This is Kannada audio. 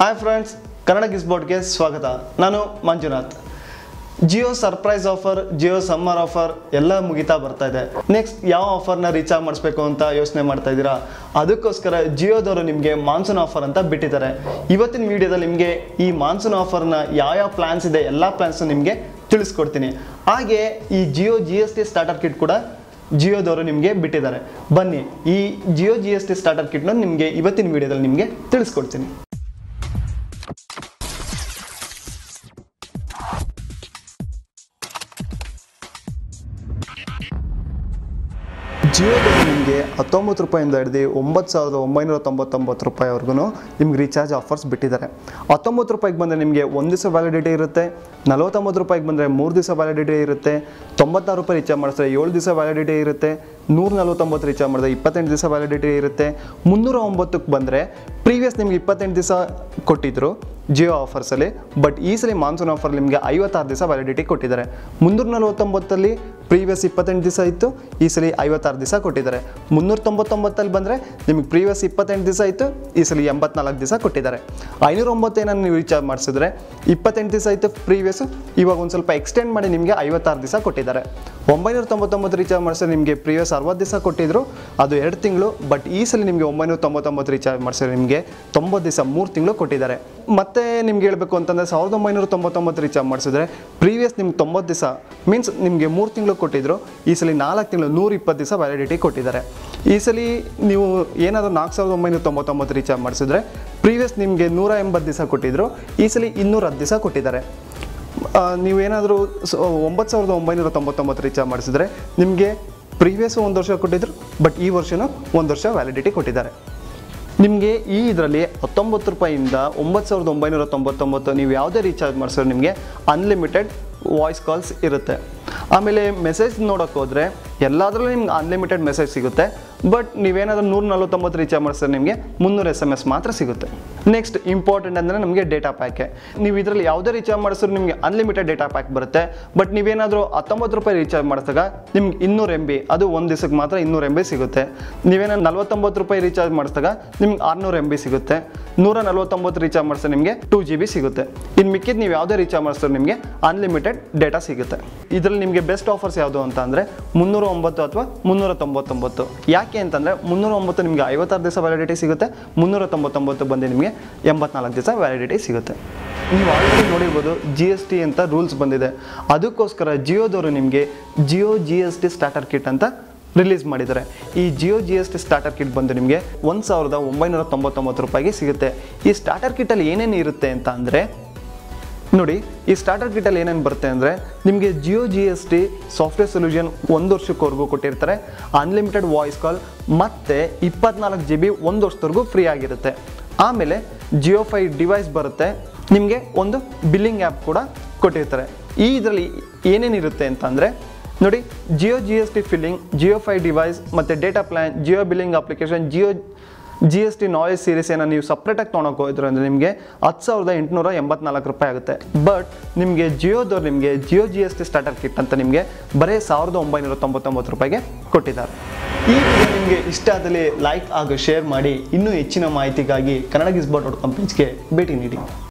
ಹಾಯ್ ಫ್ರೆಂಡ್ಸ್ ಕನ್ನಡ ಗಿಸ್ಬೋರ್ಡ್ಗೆ ಸ್ವಾಗತ. ನಾನು Manjunath. Jio surprise offer Jio summer offer ಎಲ್ಲ ಮುಗಿತಾ ಬರ್ತಾ ಇದೆ. ನೆಕ್ಸ್ಟ್ ಯಾವ ಆಫರ್ನ ರೀಚಾರ್ಜ್ ಮಾಡಿಸ್ಬೇಕು ಅಂತ ಯೋಚನೆ ಮಾಡ್ತಾ ಇದ್ದೀರಾ? ಅದಕ್ಕೋಸ್ಕರ ಜಿಯೋದವರು ನಿಮಗೆ ಮಾನ್ಸೂನ್ ಆಫರ್ ಅಂತ ಬಿಟ್ಟಿದ್ದಾರೆ. ಇವತ್ತಿನ ವಿಡಿಯೋದಲ್ಲಿ ನಿಮಗೆ ಈ ಮಾನ್ಸೂನ್ ಆಫರ್ನ ಯಾವ ಪ್ಲಾನ್ಸ್ ಇದೆ, ಎಲ್ಲ ಪ್ಲಾನ್ಸ್ ನಿಮಗೆ ತಿಳಿಸ್ಕೊಡ್ತೀನಿ. ಹಾಗೆ ಈ Jio G S T starter kit ಕೂಡ ಜಿಯೋದವರು ನಿಮಗೆ ಬಿಟ್ಟಿದ್ದಾರೆ. ಬನ್ನಿ, ಈ Jio G S T starter ಕಿಟ್ನ ನಿಮಗೆ ಇವತ್ತಿನ ವಿಡಿಯೋದಲ್ಲಿ ನಿಮಗೆ ತಿಳಿಸ್ಕೊಡ್ತೀನಿ. ಜಿಯೋದಲ್ಲಿ ನಿಮಗೆ ಹತ್ತೊಂಬತ್ತು ರೂಪಾಯಿಂದ ಹಿಡಿದು ಒಂಬತ್ತು ಸಾವಿರದ ಒಂಬೈನೂರ ತೊಂಬತ್ತೊಂಬತ್ತು ರೂಪಾಯಿವರೆಗೂ ನಿಮ್ಗೆ ರೀಚಾರ್ಜ್ ಆಫರ್ಸ್ ಬಿಟ್ಟಿದ್ದಾರೆ. ಹತ್ತೊಂಬತ್ತು ರೂಪಾಯಿಗೆ ಬಂದರೆ ನಿಮಗೆ ಒಂದು ದಿವಸ ವ್ಯಾಲಿಡಿಟಿ ಇರುತ್ತೆ, ನಲವತ್ತೊಂಬತ್ತು ರೂಪಾಯಿಗೆ ಬಂದರೆ ಮೂರು ದಿವಸ ವ್ಯಾಲಿಡಿಟಿ ಇರುತ್ತೆ, ತೊಂಬತ್ತಾರು ರೂಪಾಯಿ ರೀಚಾರ್ಜ್ ಮಾಡಿದ್ರೆ ಏಳು ದಿವಸ ವ್ಯಾಲಿಡಿಟಿ ಇರುತ್ತೆ, ನೂರ ನಲವತ್ತೊಂಬತ್ತು ರೀಚಾರ್ಜ್ ಮಾಡಿದ್ರೆ ಇಪ್ಪತ್ತೆಂಟು ದಿವಸ ವ್ಯಾಲಿಡಿಟಿ ಇರುತ್ತೆ, ಮುನ್ನೂರ ಒಂಬತ್ತಕ್ಕೆ ಬಂದರೆ ಪ್ರೀವಿಯಸ್ ನಿಮ್ಗೆ ಇಪ್ಪತ್ತೆಂಟು ದಿವಸ ಕೊಟ್ಟಿದ್ರು ಜಿಯೋ ಆಫರ್ಸಲ್ಲಿ, ಬಟ್ ಈ ಸಲ ಮಾನ್ಸೂನ್ ಆಫರ್ ನಿಮಗೆ ಐವತ್ತಾರು ದಿವಸ ವ್ಯಾಲಿಡಿಟಿ ಕೊಟ್ಟಿದ್ದಾರೆ. ಮುನ್ನೂರ ನಲವತ್ತೊಂಬತ್ತಲ್ಲಿ ಪ್ರೀವಿಯಸ್ ಇಪ್ಪತ್ತೆಂಟು ದಿವಸ ಇತ್ತು, ಈ ಸಲ ಐವತ್ತಾರು ದಿವಸ ಕೊಟ್ಟಿದ್ದಾರೆ. ಮುನ್ನೂರ ತೊಂಬತ್ತೊಂಬತ್ತಲ್ಲಿ ಬಂದರೆ ನಿಮಗೆ ಪ್ರೀವಿಯಸ್ ಇಪ್ಪತ್ತೆಂಟು ದಿವಸ ಇತ್ತು, ಈ ಸಲ ಎಂಬತ್ನಾಲ್ಕು ದಿವಸ ಕೊಟ್ಟಿದ್ದಾರೆ. ಐನೂರ ಒಂಬತ್ತೇನನ್ನು ನೀವು ರೀಚಾರ್ಜ್ ಮಾಡಿಸಿದ್ರೆ ಇಪ್ಪತ್ತೆಂಟು ದಿವಸ ಇತ್ತು ಪ್ರೀವಿಯಸ್ ಇವಾಗ ಒಂದು ಸ್ವಲ್ಪ ಎಕ್ಸ್ಟೆಂಡ್ ಮಾಡಿ ನಿಮಗೆ ಐವತ್ತಾರು ದಿವಸ ಕೊಟ್ಟಿದ್ದಾರೆ. ಒಂಬೈನೂರ ತೊಂಬತ್ತೊಂಬತ್ತು ರೀಚಾರ್ಜ್ ಮಾಡಿಸಿದ್ರೆ ನಿಮಗೆ ಪ್ರೀವಿಯಸ್ ಅರವತ್ತು ದಿವಸ ಕೊಟ್ಟಿದ್ರು, ಅದು ಎರಡು ತಿಂಗಳು, ಬಟ್ ಈ ಸಲ ನಿಮಗೆ ಒಂಬೈನೂರ ತೊಂಬತ್ತೊಂಬತ್ತು ರೀಚಾರ್ಜ್ ಮಾಡಿಸಿದ್ರೆ ನಿಮಗೆ ತೊಂಬತ್ತು ದಿವಸ ಮೂರು ತಿಂಗಳು ಕೊಟ್ಟಿದ್ದಾರೆ. ಮತ್ತೆ ನಿಮ್ಗೆ ಹೇಳಬೇಕು ಅಂತಂದರೆ ಸಾವಿರದ ಒಂಬೈನೂರ ತೊಂಬತ್ತೊಂಬತ್ತು ರೀಚಾರ್ಜ್ ಮಾಡಿಸಿದ್ರೆ ಪ್ರೀವಿಯಸ್ ನಿಮ್ಗೆ ತೊಂಬತ್ತು ದಿವಸ ಮೀನ್ಸ್ ನಿಮಗೆ ಮೂರು ತಿಂಗಳು ಕೊಟ್ಟಿದ್ರು, ಈ ಸಲ ನಾಲ್ಕು ತಿಂಗಳು ನೂರ ಇಪ್ಪತ್ತು ದಿವಸ ವ್ಯಾಲಿಡಿಟಿ ಕೊಟ್ಟಿದ್ದಾರೆ. ಈ ಸಲ ನೀವು ಏನಾದರೂ ನಾಲ್ಕು ಸಾವಿರದ ಒಂಬೈನೂರ ತೊಂಬತ್ತೊಂಬತ್ತು ರೀಚಾರ್ಜ್ ಮಾಡಿಸಿದ್ರೆ ಪ್ರೀವಿಯಸ್ ನಿಮಗೆ ನೂರ ಎಂಬತ್ತು ದಿವಸ ಕೊಟ್ಟಿದ್ರು, ಈ ಸಲ ಇನ್ನೂರ ಹತ್ತು ದಿವಸ ಕೊಟ್ಟಿದ್ದಾರೆ. ನೀವೇನಾದರೂ ಒಂಬತ್ತು ಸಾವಿರದ ಒಂಬೈನೂರ ತೊಂಬತ್ತೊಂಬತ್ತು ರೀಚಾರ್ಜ್ ಮಾಡಿಸಿದ್ರೆ ನಿಮಗೆ ಪ್ರೀವಿಯಸ್ ಒಂದು ವರ್ಷ ಕೊಟ್ಟಿದ್ರು ಬಟ್ ಈ ವರ್ಷನೂ ಒಂದು ವರ್ಷ ವ್ಯಾಲಿಡಿಟಿ ಕೊಟ್ಟಿದ್ದಾರೆ. ನಿಮಗೆ ಈ ಇದರಲ್ಲಿ ಹತ್ತೊಂಬತ್ತು ರೂಪಾಯಿಂದ ಒಂಬತ್ತು ಸಾವಿರದ ಒಂಬೈನೂರ ತೊಂಬತ್ತೊಂಬತ್ತು, ನೀವು ಯಾವುದೇ ರೀಚಾರ್ಜ್ ಮಾಡಿಸಿದ್ರೆ ನಿಮಗೆ ಅನ್ಲಿಮಿಟೆಡ್ ವಾಯ್ಸ್ ಕಾಲ್ಸ್ ಇರುತ್ತೆ. ಆಮೇಲೆ ಮೆಸೇಜ್ ನೋಡೋಕೆ ಹೋದರೆ, ಎಲ್ಲದರಲ್ಲೂ ನಿಮ್ಗೆ ಅನ್ಲಿಮಿಟೆಡ್ ಮೆಸೇಜ್ ಸಿಗುತ್ತೆ. ಬಟ್ ನೀವೇನಾದರೂ ನೂರ ನಲವತ್ತೊಂಬತ್ತು ರೀಚಾರ್ಜ್ ಮಾಡಿಸಿದ್ರೆ ನಿಮಗೆ ಮುನ್ನೂರು ಎಸ್ ಎಂ ಎಸ್ ಮಾತ್ರ ಸಿಗುತ್ತೆ. ನೆಕ್ಸ್ಟ್ ಇಂಪಾರ್ಟೆಂಟ್ ಅಂದರೆ ನಮಗೆ ಡೇಟಾ ಪ್ಯಾಕೆ ನೀವು ಇದರಲ್ಲಿ ಯಾವುದೇ ರೀಚಾರ್ಜ್ ಮಾಡಿಸಿದ್ರು ನಿಮಗೆ ಅನ್ಲಿಮಿಟೆಡ್ ಡೇಟಾ ಪ್ಯಾಕ್ ಬರುತ್ತೆ. ಬಟ್ ನೀವೇನಾದರೂ ಹತ್ತೊಂಬತ್ತು ರೂಪಾಯಿ ರೀಚಾರ್ಜ್ ಮಾಡಿಸಿದಾಗ ನಿಮ್ಗೆ ಇನ್ನೂರು ಎಂ ಬಿ ಅದು ಒಂದು ದಿವಸಕ್ಕೆ ಮಾತ್ರ ಇನ್ನೂರು ಎಂ ಬಿ ಸಿಗುತ್ತೆ. ನೀವೇನಾದ್ರು ನಲ್ವತ್ತೊಂಬತ್ತು ರೂಪಾಯಿ ರೀಚಾರ್ಜ್ ಮಾಡಿಸಿದಾಗ ನಿಮ್ಗೆ ಆರುನೂರು ಎಂ ಬಿ ಸಿಗುತ್ತೆ. ನೂರ ನಲ್ವತ್ತೊಂಬತ್ತು ರೀಚಾರ್ಜ್ ಮಾಡಿಸಿದ್ರೆ ನಿಮಗೆ ಟೂ ಜಿ ಬಿ ಸಿಗುತ್ತೆ. ಇನ್ನು ಮಿಕ್ಕಿದ್ದು ನೀವು ಯಾವುದೇ ರೀಚಾರ್ಜ್ ಮಾಡಿಸಿದ್ರೆ ನಿಮಗೆ ಅನ್ಲಿಮಿಟೆಡ್ ಡೇಟಾ ಸಿಗುತ್ತೆ. ಇದರಲ್ಲಿ ನಿಮಗೆ ಬೆಸ್ಟ್ ಆಫರ್ಸ್ ಯಾವುದು ಅಂತ ಅಂದರೆ ಮುನ್ನೂರ ಒಂಬತ್ತು ಅಥವಾ ಮುನ್ನೂರ ತೊಂಬತ್ತೊಂಬತ್ತು ಯಾಕೆ ಅಂತಂದರೆ ಮುನ್ನೂರ ಒಂಬತ್ತು ನಿಮಗೆ ಐವತ್ತಾರು ದಿವಸ ವ್ಯಾಲಿಡಿಟಿ ಸಿಗುತ್ತೆ ಮುನ್ನೂರ ತೊಂಬತ್ತೊಂಬತ್ತು ಬಂದು ನಿಮಗೆ ಎಂಬತ್ನಾಲ್ಕು ದಿವಸ ವ್ಯಾಲಿಡಿಟಿ ಸಿಗುತ್ತೆ. ನೀವು ಆಲ್ರೆಡಿ ನೋಡಿರ್ಬೋದು ಜಿ ಎಸ್ ಟಿ ಅಂತ ರೂಲ್ಸ್ ಬಂದಿದೆ. ಅದಕ್ಕೋಸ್ಕರ ಜಿಯೋದವರು ನಿಮಗೆ Jio G S T starter kit ಅಂತ ರಿಲೀಸ್ ಮಾಡಿದ್ದಾರೆ. ಈ Jio G S T starter kit ಬಂದು ನಿಮಗೆ ಒಂದು ಸಾವಿರದ ಒಂಬೈನೂರ ತೊಂಬತ್ತೊಂಬತ್ತು ರೂಪಾಯಿಗೆ ಸಿಗುತ್ತೆ. ಈ ಸ್ಟಾರ್ಟರ್ ಕಿಟ್ಟಲ್ಲಿ ಏನೇನು ಇರುತ್ತೆ ಅಂತ ಅಂದರೆ ನೋಡಿ, ಈ ಸ್ಟಾರ್ಟರ್ ಕಿಟ್ಟಲ್ಲಿ ಏನೇನು ಬರುತ್ತೆ ಅಂದರೆ, ನಿಮಗೆ Jio G S T software solution ಒಂದು ವರ್ಷಕ್ಕವರೆಗೂ ಕೊಟ್ಟಿರ್ತಾರೆ. ಅನ್ಲಿಮಿಟೆಡ್ ವಾಯ್ಸ್ ಕಾಲ್ ಮತ್ತು ಇಪ್ಪತ್ನಾಲ್ಕು ಜಿ ಬಿ ಒಂದು ವರ್ಷದವರೆಗೂ ಫ್ರೀ ಆಗಿರುತ್ತೆ. ಆಮೇಲೆ ಜಿಯೋ ಫೈ ಡಿವೈಸ್ ಬರುತ್ತೆ. ನಿಮಗೆ ಒಂದು ಬಿಲ್ಲಿಂಗ್ ಆ್ಯಪ್ ಕೂಡ ಕೊಟ್ಟಿರ್ತಾರೆ. ಈ ಇದರಲ್ಲಿ ಏನೇನಿರುತ್ತೆ ಅಂತಂದರೆ ನೋಡಿ Jio G S T filling Jio fi device ಮತ್ತು data plan Jio billing application Jio G S T noise series ಏನ ನೀವು ಸಪ್ರೇಟಾಗಿ ತೊಗೊಳಕ್ಕೆ ಹೋದ್ರು ಅಂದರೆ ನಿಮಗೆ ಹತ್ತು ಸಾವಿರದ ಎಂಟುನೂರ ಎಂಬತ್ನಾಲ್ಕು ರೂಪಾಯಿ ಆಗುತ್ತೆ. ಬಟ್ ನಿಮಗೆ ಜಿಯೋದವ್ರು ನಿಮಗೆ Jio G S T starter kit ಅಂತ ನಿಮಗೆ ಬರೀ ಸಾವಿರದ ಒಂಬೈನೂರ ತೊಂಬತ್ತೊಂಬತ್ತು ರೂಪಾಯಿಗೆ ಕೊಟ್ಟಿದ್ದಾರೆ. ಈ ವಿಡಿಯೋ ನಿಮಗೆ ಇಷ್ಟ ಆದಲ್ಲಿ ಲೈಕ್ ಹಾಗೂ ಶೇರ್ ಮಾಡಿ. ಇನ್ನೂ ಹೆಚ್ಚಿನ ಮಾಹಿತಿಗಾಗಿ ಕನ್ನಡ ಗಿಸ್ಬಾಟ್ ಡಾಟ್ ಕಾಮ್ ಪೇಜ್ಗೆ ಭೇಟಿ ನೀಡಿ.